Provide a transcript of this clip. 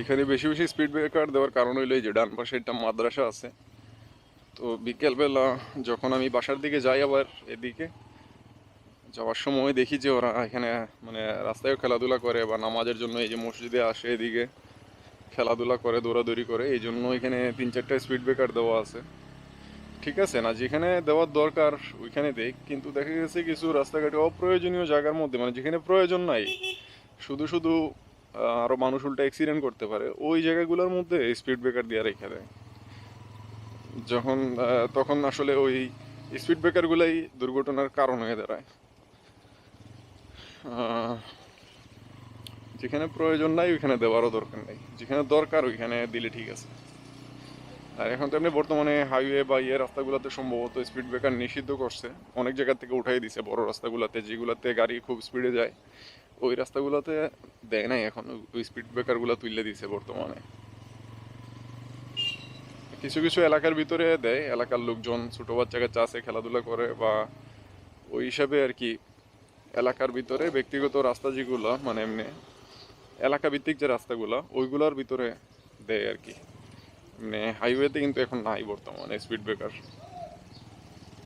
এখানে বেশি বেশি স্পিড ব্রেকার দেওয়ার কারণ হইল যে ডান পাশে একটা মাদ্রাসা আছে। তো বিকেলবেলা যখন আমি বাসার দিকে যাই আবার এদিকে, যাওয়ার সময় দেখি যে ওরা এখানে মানে রাস্তায় খেলাধুলা করে বা নামাজের জন্য এই যে মসজিদে আসে এদিকে, খেলাধুলা করে, দৌড়াদৌড়ি করে, এই জন্য এখানে তিন চারটা স্পিড ব্রেকার দেওয়া আছে। ঠিক আছে, না, যেখানে দেওয়ার দরকার ওইখানে দেখ, কিন্তু দেখা গেছে কিছু রাস্তাঘাটে অপ্রয়োজনীয় জায়গার মধ্যে মানে যেখানে প্রয়োজন নাই, শুধু শুধু আহ, আরও মানুষ উল্টা অ্যাক্সিডেন্ট করতে পারে ওই জায়গাগুলোর মধ্যে স্পিড ব্রেকার দিয়ে রেখে দেয়। যখন তখন আসলে ওই স্পিড ব্রেকারগুলাই দুর্ঘটনার কারণ হয়ে দাঁড়ায়। যেখানে প্রয়োজন নাই ওইখানে দেওয়ারও দরকার নেই। যেখানে দরকার ওইখানে দিলে ঠিক আছে। আর এখন তো এমনি বর্তমানে হাইওয়ে বা ইয়ে রাস্তাগুলোতে সম্ভবত স্পিড ব্রেকার নিষিদ্ধ করছে। অনেক জায়গা থেকে উঠাই দিছে বড় রাস্তাগুলোতে যেগুলোতে গাড়ি খুব স্পিডে যায়। ওই রাস্তাগুলোতে দেয় নাই এখন, ওই স্পিড ব্রেকারগুলো তুলে দিছে বর্তমানে। কিছু কিছু এলাকার ভিতরে দেয়, এলাকার লোকজন, ছোট বাচ্চা আছে খেলাধুলা করে বা ওই হিসাবে আর কি এলাকার ভিতরে ব্যক্তিগত রাস্তা যেগুলো মানে এমনি এলাকা ভিত্তিক যে রাস্তাগুলো, ওইগুলোর ভিতরে দেয় আর কি। মানে হাইওয়েতে কিন্তু এখন নাই বর্তমানে স্পিড ব্রেকার